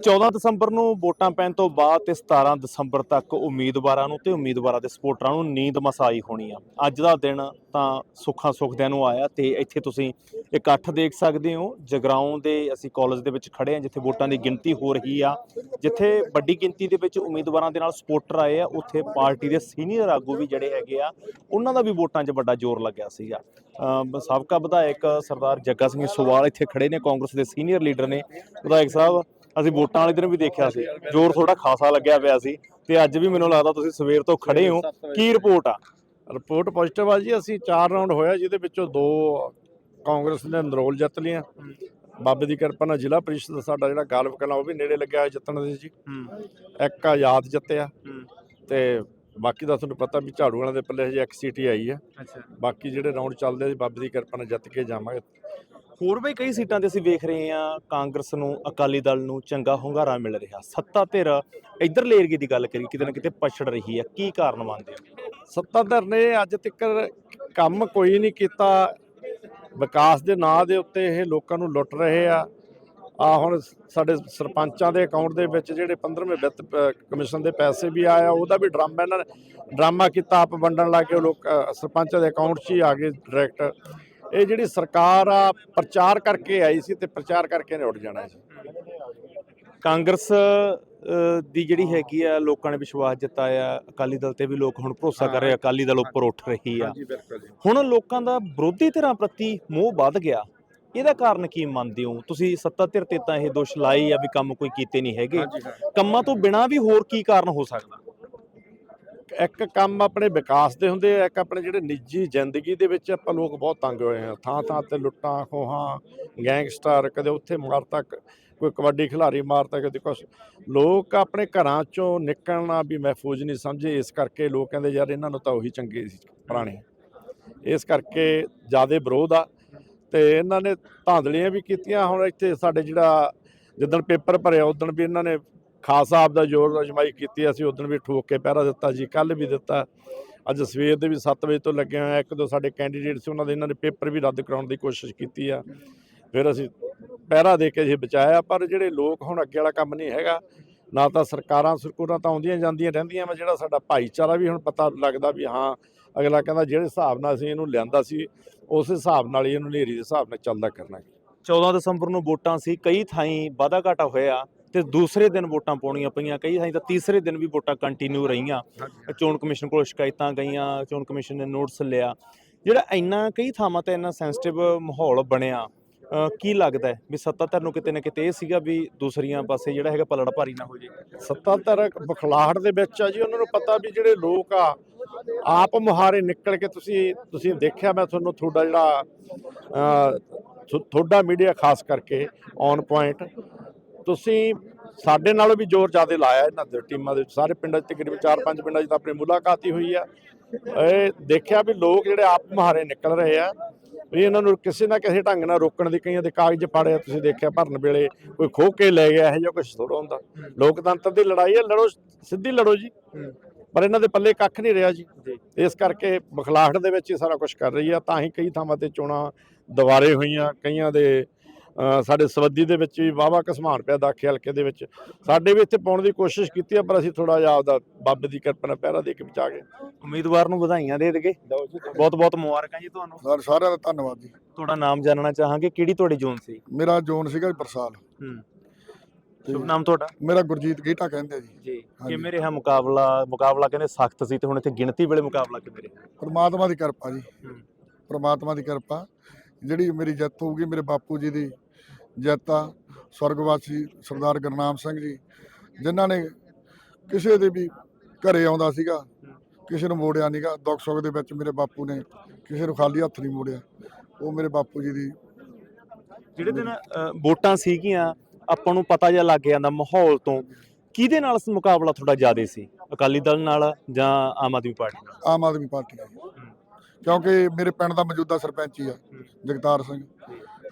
14 ਦਸੰਬਰ ਨੂੰ ਵੋਟਾਂ ਪੈਣ ਤੋਂ ਬਾਅਦ ਤੇ 17 ਦਸੰਬਰ ਤੱਕ ਉਮੀਦਵਾਰਾਂ ਨੂੰ ਤੇ ਉਮੀਦਵਾਰਾਂ ਦੇ ਸਪੋਰਟਰਾਂ ਨੂੰ ਨੀਂਦ ਮਸਾਈ ਹੋਣੀ ਆ। ਅੱਜ ਦਾ ਦਿਨ ਤਾਂ ਸੁੱਖਾਂ ਸੁਖਦਿਆਂ ਨੂੰ ਆਇਆ ਤੇ ਇੱਥੇ ਤੁਸੀਂ ਇਕੱਠ ਦੇਖ ਸਕਦੇ ਹੋ। ਜਗਰਾਉਂ ਦੇ ਅਸੀਂ ਕਾਲਜ ਦੇ ਵਿੱਚ ਖੜੇ ਆ ਜਿੱਥੇ ਵੋਟਾਂ ਦੀ ਗਿਣਤੀ ਹੋ ਰਹੀ ਆ। ਜਿੱਥੇ ਵੱਡੀ ਗਿਣਤੀ ਦੇ ਵਿੱਚ ਉਮੀਦਵਾਰਾਂ ਦੇ ਨਾਲ ਸਪੋਰਟਰ ਆਏ ਆ, ਉੱਥੇ ਪਾਰਟੀ ਦੇ ਸੀਨੀਅਰ ਆਗੂ ਵੀ ਜਿਹੜੇ ਹੈਗੇ ਆ, ਉਹਨਾਂ ਦਾ ਵੀ ਵੋਟਾਂ 'ਚ ਵੱਡਾ ਜ਼ੋਰ ਲੱਗਿਆ ਸੀਗਾ। ਸਾਬਕਾ ਵਿਧਾਇਕ ਸਰਦਾਰ ਜੱਗਾ ਸਿੰਘ ਸੋਵਾਲ ਇੱਥੇ ਖੜੇ ਨੇ, ਕਾਂਗਰਸ ਦੇ ਸੀਨੀਅਰ ਲੀਡਰ ਨੇ। ਵਿਧਾਇਕ ਸਾਹਿਬ ਅਸੀਂ ਵੋਟਾਂ ਵਾਲੇ ਦਿਨ ਵੀ ਦੇਖਿਆ ਸੀ। ਜ਼ੋਰ ਥੋੜਾ ਖਾਸਾ ਲੱਗਿਆ ਪਿਆ ਸੀ ਤੇ ਅੱਜ ਵੀ ਮੈਨੂੰ ਲੱਗਦਾ ਤੁਸੀਂ ਸਵੇਰ ਤੋਂ ਖੜੇ ਹੋ। ਕੀ ਰਿਪੋਰਟ ਆ? ਰਿਪੋਰਟ ਪੋਜ਼ਿਟਿਵ ਆ ਜੀ ਅਸੀਂ ਚਾਰ ਰਾਉਂਡ ਹੋਇਆ ਜਿਹਦੇ ਵਿੱਚੋਂ ਦੋ ਕਾਂਗਰਸ ਨੇ ਨਰੋਲ ਜਿੱਤ ਲਿਆ। ਬਾਬੇ ਦੀ ਕਿਰਪਾ ਨਾਲ ਜ਼ਿਲ੍ਹਾ ਪ੍ਰੀਸ਼ਦ ਦਾ ਸਾਡਾ ਜਿਹੜਾ ਗਾਲਵ ਕਲਾਂ ਉਹ ਵੀ ਨੇੜੇ ਲੱਗਿਆ ਹੋਇਆ ਜਿੱਤਣ ਦੇ ਜੀ। ਇੱਕ ਆਜ਼ਾਦ ਜਿੱਤਿਆ। ਤੇ ਬਾਕੀ ਦਾ ਤੁਹਾਨੂੰ ਪਤਾ ਵੀ ਝਾੜੂ ਵਾਲਿਆਂ ਦੇ ਪੱਲੇ ਹਜੇ ਇੱਕ ਸੀਟ ਹੀ ਆਈ ਆ ਅੱਛਾ। ਬਾਕੀ ਜਿਹੜੇ ਰਾਉਂਡ ਚੱਲਦੇ ਆ ਬਾਬੇ ਦੀ ਕਿਰਪਾ ਨਾਲ ਜਿੱਤ ਕੇ ਜਾਵਾਂਗੇ। ਹੋਰ ਵੀ ਕਈ ਸੀਟਾਂ ਤੇ ਅਸੀਂ ਵੇਖ ਰਹੇ ਹਾਂ, ਕਾਂਗਰਸ ਨੂੰ, ਅਕਾਲੀ ਦਲ ਨੂੰ ਚੰਗਾ ਹੁੰਗਾਰਾ ਮਿਲ ਰਿਹਾ। ਸੱਤਾ ਧਿਰ ਇਧਰਲੇ ਏਰੀਏ ਦੀ ਗੱਲ ਕਰੀ ਕਿਤੇ ਨਾ ਕਿਤੇ ਪਛੜ ਰਹੀ ਹੈ। ਕੀ ਕਾਰਨ ਮੰਨਦੇ ਹੋ? ਸੱਤਾਧਰ ਨੇ ਅੱਜ ਤੱਕ ਕੰਮ ਕੋਈ ਨਹੀਂ ਕੀਤਾ। ਵਿਕਾਸ ਦੇ ਨਾਂ ਦੇ ਉੱਤੇ ਇਹ ਲੋਕਾਂ ਨੂੰ ਲੁੱਟ ਰਹੇ ਆ। ਆ ਹੁਣ ਸਾਡੇ ਸਰਪੰਚਾਂ ਦੇ ਅਕਾਊਂਟ ਦੇ ਵਿੱਚ ਜਿਹੜੇ 15ਵੇਂ ਵਿੱਤ ਕਮਿਸ਼ਨ ਦੇ ਪੈਸੇ ਵੀ ਆਇਆ, ਉਹਦਾ ਵੀ ਡਰਾਮਾ ਇਹਨਾਂ ਨੇ, ਡਰਾਮਾ ਕੀਤਾ। ਆਪ ਵੰਡਣ ਲੱਗ ਗਏ ਉਹ ਲੋਕ ਸਰਪੰਚਾਂ ਦੇ ਅਕਾਊਂਟ 'ਚ ਹੀ ਆ ਗਏ ਡਾਇਰੈਕਟ ਇਹ ਜਿਹੜੀ ਸਰਕਾਰ ਆ ਪ੍ਰਚਾਰ ਕਰਕੇ ਆਈ ਸੀ ਤੇ ਪ੍ਰਚਾਰ ਕਰਕੇ ਨੇ ਉੱਡ ਜਾਣਾ ਸੀ ਕਾਂਗਰਸ ਦੀ ਜਿਹੜੀ ਹੈਗੀ ਆ ਲੋਕਾਂ ਨੇ ਵਿਸ਼ਵਾਸ ਜਤਾਇਆ ਅਕਾਲੀ ਦਲ ਤੇ ਵੀ ਲੋਕ ਹੁਣ ਭਰੋਸਾ ਕਰ ਰਹੇ ਆ, ਅਕਾਲੀ ਦਲ ਉੱਪਰ ਉੱਠ ਰਹੀ ਆ। ਹੁਣ ਲੋਕਾਂ ਦਾ ਵਿਰੋਧੀ ਧਿਰਾਂ ਪ੍ਰਤੀ ਮੋਹ ਵੱਧ ਗਿਆ। ਇਹਦਾ ਕਾਰਨ ਕੀ ਮੰਨਦੇ ਹੋ? ਤੁਸੀਂ ਸੱਤਾ ਧਿਰ ਤੇ ਤਾਂ ਇਹ ਦੋਸ਼ ਲਾਏ ਆ ਵੀ ਕੰਮ ਕੋਈ ਕੀਤੇ ਨਹੀਂ ਹੈਗੇ। ਕੰਮਾਂ ਤੋਂ ਬਿਨਾਂ ਵੀ ਹੋਰ ਕੀ ਕਾਰਨ ਹੋ ਸਕਦਾ? ਇੱਕ ਕੰਮ ਆਪਣੇ ਵਿਕਾਸ ਦੇ ਹੁੰਦੇ ਆ, ਇੱਕ ਆਪਣੇ ਜਿਹੜੇ ਨਿੱਜੀ ਜ਼ਿੰਦਗੀ ਦੇ ਵਿੱਚ ਆਪਾਂ ਲੋਕ ਬਹੁਤ ਤੰਗ ਹੋਏ ਆ। ਥਾਂ ਥਾਂ ਤੇ ਲੁੱਟਾਂ, ਖੋਹਾਂ, ਗੈਂਗਸਟਰ, ਕਦੇ ਉੱਥੇ ਮਾਰ ਤੱਕ ਕੋਈ ਕਬੱਡੀ ਖਿਡਾਰੀ ਮਾਰਤਾ ਕਦੇ ਕੁਛ। ਲੋਕ ਆਪਣੇ ਘਰਾਂ ਚੋਂ ਨਿਕਲਣਾ ਵੀ ਮਹਿਫੂਜ਼ ਨਹੀਂ ਸਮਝੇ, ਇਸ ਕਰਕੇ ਲੋਕ ਕਹਿੰਦੇ ਯਾਰ ਇਹਨਾਂ ਨੂੰ ਤਾਂ ਉਹੀ ਚੰਗੇ ਸੀ, ਪੁਰਾਣੇ। ਇਸ ਕਰਕੇ ਜ਼ਿਆਦਾ ਵਿਰੋਧ ਆ ਤੇ ਇਹਨਾਂ ਨੇ ਧਾਂਦਲੀਆਂ ਵੀ ਕੀਤੀਆਂ। ਹੁਣ ਇੱਥੇ ਸਾਡੇ ਜਿਹੜਾ, ਜਿੱਦਣ ਪੇਪਰ ਭਰਿਆ ਉਦੋਂ ਵੀ ਇਹਨਾਂ ਨੇ ਖਾਲਸਾ ਆਪ ਦਾ ਜ਼ੋਰ ਅਜਮਾਈ ਕੀਤੀ, ਅਸੀਂ ਉਦੋਂ ਵੀ ਠੋਕ ਕੇ ਪਹਿਰਾ ਦਿੱਤਾ ਜੀ ਕੱਲ ਵੀ ਦਿੱਤਾ। ਅੱਜ ਸਵੇਰ ਦੇ ਵੀ 7 ਵਜੇ ਤੋਂ ਲੱਗੇ ਹੋਏ ਆ, ਇੱਕ ਦੋ ਸਾਡੇ ਕੈਂਡੀਡੇਟ ਸੀ, ਉਹਨਾਂ ਦੇ ਇਹਨਾਂ ਨੇ ਪੇਪਰ ਵੀ ਰੱਦ ਕਰਾਉਣ ਦੀ ਕੋਸ਼ਿਸ਼ ਕੀਤੀ ਆ। ਫਿਰ ਅਸੀਂ ਪਹਿਰਾ ਦੇ ਕੇ ਜੀ ਬਚਾਇਆ, ਪਰ ਜਿਹੜੇ ਲੋਕ ਹੁਣ ਅੱਗੇ ਵਾਲਾ ਕੰਮ ਨਹੀਂ ਹੈਗਾ, ਨਾ ਤਾਂ ਸਰਕਾਰਾਂ ਸਰਕੂਰਾਂ ਤਾਂ ਆਉਂਦੀਆਂ ਜਾਂਦੀਆਂ ਰਹਿੰਦੀਆਂ ਵਾ, ਜਿਹੜਾ ਸਾਡਾ ਭਾਈਚਾਰਾ ਵੀ ਹੁਣ ਪਤਾ ਲੱਗਦਾ ਵੀ ਹਾਂ, ਅਗਲਾ ਕਹਿੰਦਾ ਜਿਹੜੇ ਹਿਸਾਬ ਨਾਲ ਅਸੀਂ ਇਹਨੂੰ ਲਿਆਂਦਾ ਸੀ, ਉਸ ਹਿਸਾਬ ਨਾਲ ਹੀ ਇਹਨੂੰ ਨੇਰੀ ਦੇ ਹਿਸਾਬ ਨਾਲ ਚੱਲਦਾ ਕਰਨਾ 14 ਦਸੰਬਰ ਨੂੰ ਵੋਟਾਂ ਸੀ, ਕਈ ਥਾਈਂ ਵਾਧਾ ਘਾਟਾ ਹੋਇਆ। ਤੇ ਦੂਸਰੇ ਦਿਨ ਵੋਟਾਂ ਪਾਉਣੀਆਂ ਪਈਆਂ। ਕਈ ਥਾਈਂ ਤਾਂ ਤੀਸਰੇ ਦਿਨ ਵੀ ਵੋਟਾਂ ਕੰਟੀਨਿਊ ਰਹੀਆਂ। ਚੋਣ ਕਮਿਸ਼ਨ ਕੋਲ ਸ਼ਿਕਾਇਤਾਂ ਗਈਆਂ ਚੋਣ ਕਮਿਸ਼ਨ ਨੇ ਨੋਟਿਸ ਲਿਆ। ਜਿਹੜਾ ਇੰਨਾ ਕਈ ਥਾਵਾਂ ਤੇ ਇੰਨਾ ਸੈਂਸਿਟਿਵ ਮਾਹੌਲ ਬਣਿਆ ਕੀ ਲੱਗਦਾ ਵੀ ਸੱਤਾਧਰ ਨੂੰ ਕਿਤੇ ਨਾ ਕਿਤੇ ਇਹ ਸੀਗਾ ਵੀ ਦੂਸਰੀਆਂ ਪਾਸੇ ਜਿਹੜਾ ਹੈਗਾ ਪਲੜ ਭਾਰੀ ਨਾ ਹੋ ਜੇ ਸੱਤਾਧਰ ਬਖਲਾਹਟ ਦੇ ਵਿੱਚ ਆ ਜੀ ਉਹਨਾਂ ਨੂੰ ਪਤਾ ਵੀ ਜਿਹੜੇ ਲੋਕ ਆ ਆਪ ਮੁਹਾਰੇ ਨਿਕਲ ਕੇ ਤੁਸੀਂ ਤੁਸੀਂ ਦੇਖਿਆ ਮੈਂ ਤੁਹਾਨੂੰ ਤੁਹਾਡਾ ਜਿਹੜਾ ਤੁਹਾਡਾ ਮੀਡੀਆ ਖਾਸ ਕਰਕੇ ਔਨ ਪੁਆਇੰਟ ਤੁਸੀਂ ਸਾਡੇ ਨਾਲੋਂ ਵੀ ਜ਼ੋਰ ਜ਼ਿਆਦਾ ਲਾਇਆ ਇਹਨਾਂ ਦੇ ਟੀਮਾਂ ਦੇ। ਸਾਰੇ ਪਿੰਡਾਂ 'ਚ ਤਕਰੀਬਨ 4-5 ਪਿੰਡਾਂ 'ਚ ਤਾਂ ਆਪਣੀ ਮੁਲਾਕਾਤ ਹੀ ਹੋਈ ਆ। ਇਹ ਦੇਖਿਆ ਵੀ ਲੋਕ ਜਿਹੜੇ ਆਪ ਮੁਹਾਰੇ ਨਿਕਲ ਰਹੇ ਆ ਵੀ ਇਹਨਾਂ ਨੂੰ ਕਿਸੇ ਨਾ ਕਿਸੇ ਢੰਗ ਨਾਲ ਰੋਕਣ ਦੀ ਕਈਆਂ ਦੇ ਕਾਗਜ਼ ਪਾੜੇ ਤੁਸੀਂ ਦੇਖਿਆ ਭਰਨ ਵੇਲੇ ਕੋਈ ਖੋਹ ਕੇ ਲੈ ਗਿਆ ਇਹ ਜਾਂ ਕੁਝ ਥੋੜਾ ਹੁੰਦਾ। ਲੋਕਤੰਤਰ ਦੀ ਲੜਾਈ ਹੈ ਲੜੋ ਸਿੱਧੀ ਲੜੋ ਜੀ। ਪਰ ਇਹਨਾਂ ਦੇ ਪੱਲੇ ਕੱਖ ਨਹੀਂ ਰਿਹਾ ਜੀ। ਇਸ ਕਰਕੇ ਬਖਲਾਹਟ ਦੇ ਵਿੱਚ ਹੀ ਸਾਰਾ ਕੁਝ ਕਰ ਰਹੀ ਆ। ਤਾਂ ਹੀ ਕਈ ਥਾਵਾਂ ਤੇ ਚੋਣਾਂ ਦੁਬਾਰੇ ਹੋਈਆਂ ਕਈਆਂ ਦੇ ਸਾਡੇ ਸਵੱਦੀ ਦੇ ਵਿੱਚ ਵੀ ਵਾਵਾ ਘਸਮਾਨ ਪਿਆ ਦਾਖੇ ਹਲਕੇ ਦੇ ਵਿੱਚ। ਸਾਡੇ ਵੀ ਇੱਥੇ ਪਾਉਣ ਦੀ ਕੋਸ਼ਿਸ਼ ਕੀਤੀ ਆ ਪਰ ਅਸੀਂ ਥੋੜਾ ਜਿਹਾ ਆਪਦਾ ਬਾਬੇ ਦੀ ਕਿਰਪਾ ਨਾਲ ਪਹਿਰਾ ਦੇ ਕੇ ਬਚਾ ਗਏ। ਉਮੀਦਵਾਰ ਨੂੰ ਵਧਾਈਆਂ ਦੇ ਦੇਗੇ ਬਹੁਤ ਬਹੁਤ ਮੁਬਾਰਕਾਂ ਜੀ ਤੁਹਾਨੂੰ। ਸਰ ਸਾਰਿਆਂ ਦਾ ਧੰਨਵਾਦ ਜੀ। ਤੁਹਾਡਾ ਨਾਮ ਜਾਣਨਾ ਚਾਹਾਂਗੇ। ਕਿਹੜੀ ਤੁਹਾਡੀ ਜ਼ੋਨ ਸੀ? ਮੇਰਾ ਜੋਨ ਸੀਗਾ ਬਰਸਾਲ ਸ਼ੁਭ ਨਾਮ ਤੁਹਾਡਾ? ਮੇਰਾ ਗੁਰਜੀਤ ਗੀਟਾ ਕਹਿੰਦੇ ਆ ਜੀ। ਜੀ। ਕਿਵੇਂ ਰਿਹਾ ਮੁਕਾਬਲਾ? ਮੁਕਾਬਲਾ ਕਹਿੰਦੇ ਸਖਤ ਸੀ ਤੇ ਹੁਣ ਇੱਥੇ ਗਿਣਤੀ ਵੇਲੇ ਮੁਕਾਬਲਾ ਕਿਵੇਂ ਰਿਹਾ? ਪਰਮਾਤਮਾ ਦੀ ਕਿਰਪਾ ਜੀ। ਪਰਮਾਤਮਾ ਦੀ ਕਿਰਪਾ। ਜਿਹੜੀ ਮੇਰੀ ਜਿੱਤ ਹੋਊਗੀ ਮੇਰੇ ਬਾਪੂ ਜੀ ਦੀ ਜਿੱਤ ਸਵਰਗਵਾਸੀ ਸਰਦਾਰ ਗੁਰਨਾਮ ਸਿੰਘ ਜੀ ਜਿਨ੍ਹਾਂ ਨੇ ਕਿਸੇ ਦੇ ਵੀ ਘਰੇ ਆਉਂਦਾ ਸੀਗਾ ਕਿਸੇ ਨੂੰ ਮੋੜਿਆ ਨਹੀਂਗਾ ਦੁੱਖ ਸੁੱਖ ਦੇ ਵਿੱਚ ਮੇਰੇ ਬਾਪੂ ਨੇ ਕਿਸੇ ਨੂੰ ਖਾਲੀ ਹੱਥ ਨਹੀਂ ਮੋੜਿਆ ਉਹ ਮੇਰੇ ਬਾਪੂ ਜੀ ਦੀ ਜਿਹੜੇ ਦਿਨ ਵੋਟਾਂ ਸੀਗੀਆਂ ਆਪਾਂ ਨੂੰ ਪਤਾ ਜਿਹਾ ਲੱਗ ਜਾਂਦਾ ਮਾਹੌਲ ਤੋਂ ਕਿਹਦੇ ਨਾਲ ਮੁਕਾਬਲਾ ਥੋੜਾ ਜ਼ਿਆਦਾ ਸੀ? ਅਕਾਲੀ ਦਲ ਨਾਲ ਜਾਂ ਆਮ ਆਦਮੀ ਪਾਰਟੀ ਨਾਲ? ਆਮ ਆਦਮੀ ਪਾਰਟੀ ਜੀ ਕਿਉਂਕਿ ਮੇਰੇ ਪਿੰਡ ਦਾ ਮੌਜੂਦਾ ਸਰਪੰਚ ਹੀ ਆ ਜਗਤਾਰ ਸਿੰਘ।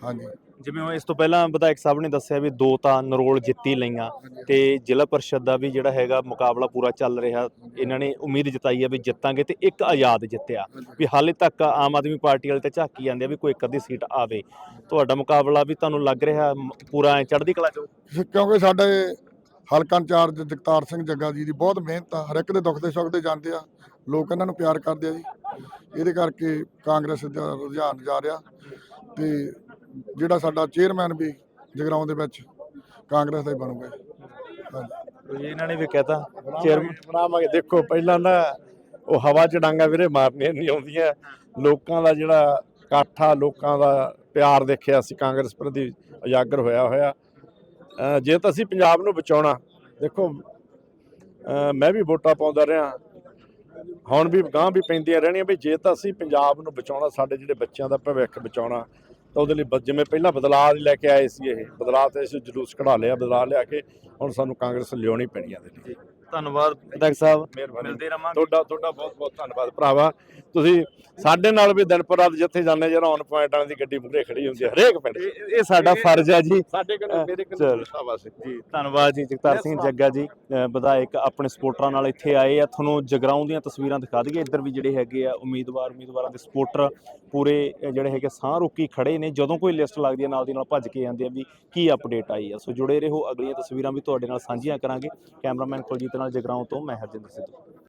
ਹਾਂਜੀ। ਜਿਵੇਂ ਉਹ ਇਸ ਤੋਂ ਪਹਿਲਾਂ ਵਿਧਾਇਕ ਸਾਹਿਬ ਨੇ ਦੱਸਿਆ ਵੀ ਦੋ ਤਾਂ ਨਰੋਲ ਜਿੱਤੀ ਲਈਆਂ ਤੇ ਜ਼ਿਲ੍ਹਾ ਪਰਿਸ਼ਦ ਦਾ ਵੀ ਜਿਹੜਾ ਹੈਗਾ ਮੁਕਾਬਲਾ ਪੂਰਾ ਚੱਲ ਰਿਹਾ। ਇਹਨਾਂ ਨੇ ਉਮੀਦ ਜਤਾਈ ਹੈ ਵੀ ਜਿੱਤਾਂਗੇ ਤੇ ਇੱਕ ਆਜ਼ਾਦ ਜਿੱਤਿਆ। ਵੀ ਹਾਲੇ ਤੱਕ ਆਮ ਆਦਮੀ ਪਾਰਟੀ ਵਾਲੇ ਤੇ ਝਾਕੀ ਜਾਂਦੇ ਆ ਵੀ ਕੋਈ ਇੱਕ ਅੱਧੀ ਸੀਟ ਆਵੇ। ਤੁਹਾਡਾ ਮੁਕਾਬਲਾ ਵੀ ਤੁਹਾਨੂੰ ਲੱਗ ਰਿਹਾ ਪੂਰਾ ਐਂ ਚੜ੍ਹਦੀ ਕਲਾ ਚ? ਕਿਉਂਕਿ ਸਾਡੇ ਹਲਕਾ ਇੰਚਾਰਜ ਜਗਤਾਰ ਸਿੰਘ ਜੱਗਾ ਜੀ ਦੀ ਬਹੁਤ ਮਿਹਨਤ ਆ। ਹਰ ਇੱਕ ਦੇ ਦੁੱਖ ਦੇ ਸੁੱਖ ਦੇ ਜਾਂਦੇ ਆ। ਲੋਕ ਇਹਨਾਂ ਨੂੰ ਪਿਆਰ ਕਰਦੇ ਆ ਜੀ। ਇਹਦੇ ਕਰਕੇ ਕਾਂਗਰਸ ਦਾ ਰੁਝਾਨ ਜਾ ਰਿਹਾ ਤੇ ਜਿਹੜਾ ਸਾਡਾ ਚੇਅਰਮੈਨ ਵੀ ਜਗਰਾਉਂ ਦੇ ਵਿੱਚ ਕਾਂਗਰਸ ਦਾ ਹੀ ਬਣੂਗਾ ਜੀ। ਹਾਂਜੀ। ਇਹਨਾਂ ਨੇ ਵੀ ਕਹਿਤਾ ਚੇਅਰਮੈਨ ਬਣਾਵਾਂਗੇ। ਦੇਖੋ ਪਹਿਲਾਂ ਨਾ ਉਹ ਹਵਾ ਚ ਡਾਂਗਾ ਵੀਰੇ ਮਾਰਨੀਆਂ ਨਹੀਂ ਆਉਂਦੀਆਂ। ਲੋਕਾਂ ਦਾ ਜਿਹੜਾ ਇਕੱਠਾ ਲੋਕਾਂ ਦਾ ਪਿਆਰ ਦੇਖਿਆ ਸੀ ਕਾਂਗਰਸ ਪ੍ਰਤੀ ਉਜਾਗਰ ਹੋਇਆ ਹੋਇਆ। ਅਹ ਜੇ ਤਾਂ ਅਸੀਂ ਪੰਜਾਬ ਨੂੰ ਬਚਾਉਣਾ ਦੇਖੋ ਅਹ ਮੈਂ ਵੀ ਵੋਟਾਂ ਪਾਉਂਦਾ ਰਿਹਾ। ਹੁਣ ਵੀ ਗਾਂ ਵੀ ਪੈਂਦੀਆਂ ਰਹਿਣੀਆਂ ਵੀ ਜੇ ਤਾਂ ਅਸੀਂ ਪੰਜਾਬ ਨੂੰ ਬਚਾਉਣਾ ਸਾਡੇ ਜਿਹੜੇ ਬੱਚਿਆਂ ਦਾ ਭਵਿੱਖ ਬਚਾਉਣਾ। ਤਾਂ ਉਹਦੇ ਲਈ ਬ- ਜਿਵੇਂ ਪਹਿਲਾਂ ਬਦਲਾਅ ਲੈ ਕੇ ਆਏ ਸੀ ਇਹ, ਬਦਲਾਅ ਤੇ ਅਸੀਂ ਜਲੂਸ ਕਢਾ ਲਿਆ, ਬਦਲਾਅ ਲਿਆ ਕੇ ਹੁਣ ਸਾਨੂੰ ਕਾਂਗਰਸ ਲਿਆਉਣੀ ਪੈਣੀ ਆ ਇਹਦੇ ਲਈ। ਧੰਨਵਾਦ। ਵਿਧਾਇਕ ਸਾਹਿਬ। ਮਿਹਰਬਾਨੀ। ਮਿਲਦੇ ਰਵਾਂਗੇ। ਤੁਹਾਡਾ ਤੁਹਾਡਾ ਬਹੁਤ ਬਹੁਤ ਧੰਨਵਾਦ ਭਰਾਵਾ। ਤੁਸੀਂ ਸਾਡੇ ਨਾਲ ਵੀ ਦਿਨ ਪਰ ਰਾਤ ਜਿੱਥੇ ਜਾਂਦੇ ਜਿਹੜਾ ਔਨ ਪੁਆਇੰਟ ਵਾਲੀ ਦੀ ਗੱਡੀ ਮੂਹਰੇ ਖੜੀ ਹੁੰਦੀ ਹੈ ਹਰੇਕ ਪਿੰਡ 'ਚ। ਇਹ ਇਹ ਸਾਡਾ ਫਰਜ਼ ਹੈ ਜੀ। ਸਾਡੇ ਕੋਲ ਮੇਰੇ ਕੋਲ ਚਲੋ। ਸ਼ਾਬਾਸ਼ ਜੀ। ਧੰਨਵਾਦ ਜੀ ਜਗਤਾਰ ਸਿੰਘ ਜੱਗਾ ਜੀ ਅ, ਵਿਧਾਇਕ ਆਪਣੇ ਸਪੋਰਟਰਾਂ ਨਾਲ ਇੱਥੇ ਆਏ ਆ। ਤੁਹਾਨੂੰ ਜਗਰਾਉਂ ਦੀਆਂ ਤਸਵੀਰਾਂ ਦਿਖਾ ਦਈਏ। ਇੱਧਰ ਵੀ ਜਿਹੜੇ ਹੈਗੇ ਆ ਉਮੀਦਵਾਰ ਉਮੀਦਵਾਰਾਂ ਦੇ ਸਪੋਰਟਰ ਪੂਰੇ ਅ, ਜਿਹੜੇ ਹੈਗੇ ਸਾਹ ਰੋਕੀ ਖੜੇ ਨੇ। ਜਦੋਂ ਕੋਈ ਲਿਸਟ ਲੱਗਦੀ ਹੈ ਨਾਲ ਦੀ ਨਾਲ ਭੱਜ ਕੇ ਜਾਂਦੇ ਆ ਵੀ ਕੀ ਅਪਡੇਟ ਆਈ ਆ। ਸੋ ਜੁੜੇ ਰਹੋ। ਅਗਲੀਆਂ ਤਸਵੀਰਾਂ ਵੀ ਤੁਹਾਡੇ ਨਾਲ ਸਾਂਝੀਆਂ ਕਰਾਂਗੇ। ਕੈਮਰਾਮੈਨ ਕੁਲਜੀਤ ਨਾਲ ਜਗਰਾਉਂ ਤੋਂ ਮੈਂ ਹਰਜਿੰਦਰ ਸਿੱਧੂ।